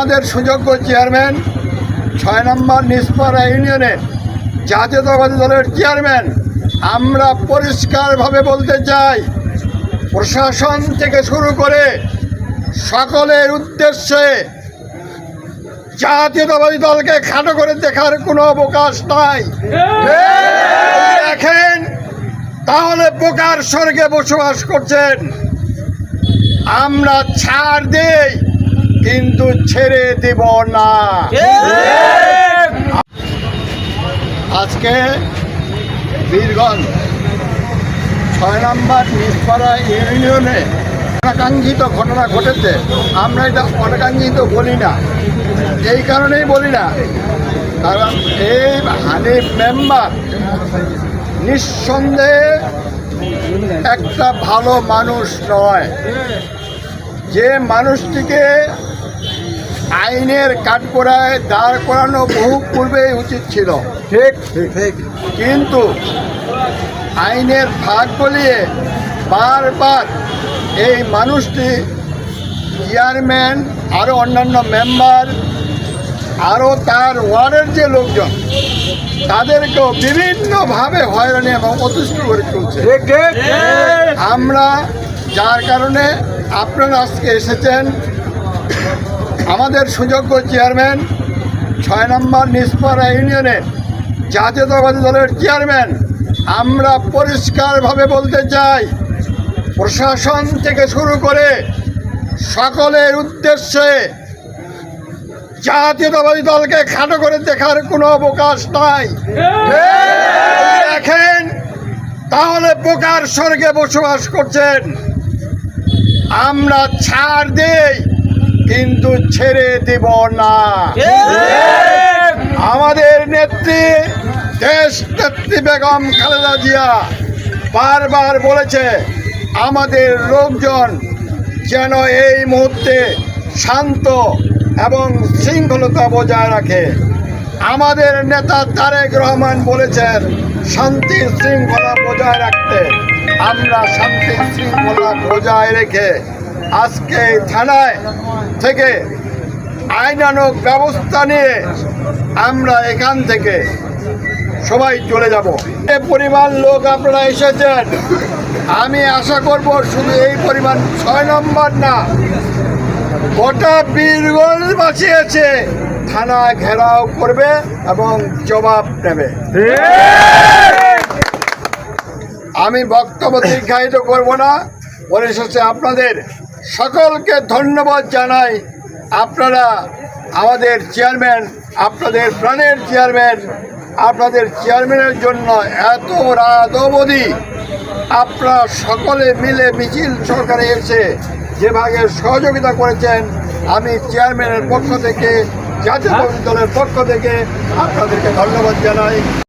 আমাদের সুযোগ্য চেয়ারম্যান ছয় নম্বর নিষ্পাড়া ইউনিয়নের জাতীয়তাবাদী দলের চেয়ারম্যান, আমরা পরিষ্কারভাবে বলতে চাই, প্রশাসন থেকে শুরু করে সকলের উদ্দেশ্যে জাতীয়তাবাদী দলকে খাটো করে দেখার কোনো অবকাশ নাই। দেখেন, তাহলে বোকার স্বর্গে বসবাস করছেন। আমরা ছাড় দেই। কিন্তু ছেড়ে দেব না। আজকে বীরগঞ্জ ছয় নম্বর নিষ্পাড়া ইউনিয়নে অনাকাঙ্ক্ষিত ঘটনা ঘটেছে। আমরা এটা অনাকাঙ্ক্ষিত বলি না। এই কারণেই বলি না। কারণ এই হানিফ মেম্বার নিঃসন্দেহে একটা ভালো মানুষ নয়। যে মানুষটিকে আইনের কাঠগড়ায় দাঁড় করানো বহু পূর্বেই উচিত ছিল। ঠিক? ঠিক কিন্তু আইনের ভাগ বলিয়ে বারবার এই মানুষটি চেয়ারম্যান আরও অন্যান্য মেম্বার আরও তার ওয়ার্ডের যে লোকজন তাদেরকেও বিভিন্নভাবে হয়রানি এবং অতিষ্ঠ করে চলছে আমরা যার কারণে আপনারা আজকে এসেছেন আমাদের সুযোগ্য চেয়ারম্যান ছয় নম্বর নিষ্পাড়া ইউনিয়নের জাতীয়তাবাদী দলের চেয়ারম্যান, আমরা পরিষ্কারভাবে বলতে চাই, প্রশাসন থেকে শুরু করে সকলের উদ্দেশ্যে জাতীয়তাবাদী দলকে খাটো করে দেখার কোনো অবকাশ নাই। দেখেন, তাহলে বোকার স্বর্গে বসবাস করছেন। আমরা ছাড় দেই। কিন্তু ছেড়ে দেব না। আমাদের নেত্রী দেশ নেত্রী বেগম খালেদা জিয়া বারবার বলেছে আমাদের লোকজন যেন এই মুহূর্তে শান্ত এবং শৃঙ্খলতা বজায় রাখে। আমাদের নেতা তারেক রহমান বলেছেন শান্তি শৃঙ্খলা বজায় রাখতে আমরা শান্তি শৃঙ্খলা বজায় রেখে আজকে থানায় থেকে আইনানক ব্যবস্থা নিয়ে আমরা এখান থেকে সবাই চলে যাব। এ পরিমাণ লোক আপনারা এসেছেন। আমি আশা করব শুধু এই পরিমাণ ছয় নম্বর না, গোটা বীরগঞ্জ বাঁচিয়েছে থানা ঘেরাও করবে এবং জবাব নেবে। আমি বক্তব্য দীর্ঘায়িত করব না পরিশেষে আপনাদের। সকলকে ধন্যবাদ জানাই। আপনারা আমাদের চেয়ারম্যান, আপনাদের প্রাণের চেয়ারম্যান, আপনাদের চেয়ারম্যানের জন্য এত রাত অবধি আপনারা সকলে মিলে মিছিল সরকারে এসে যেভাবে সহযোগিতা করেছেন, আমি চেয়ারম্যানের পক্ষ থেকে, জাতীয় দলের পক্ষ থেকে আপনাদেরকে ধন্যবাদ জানাই।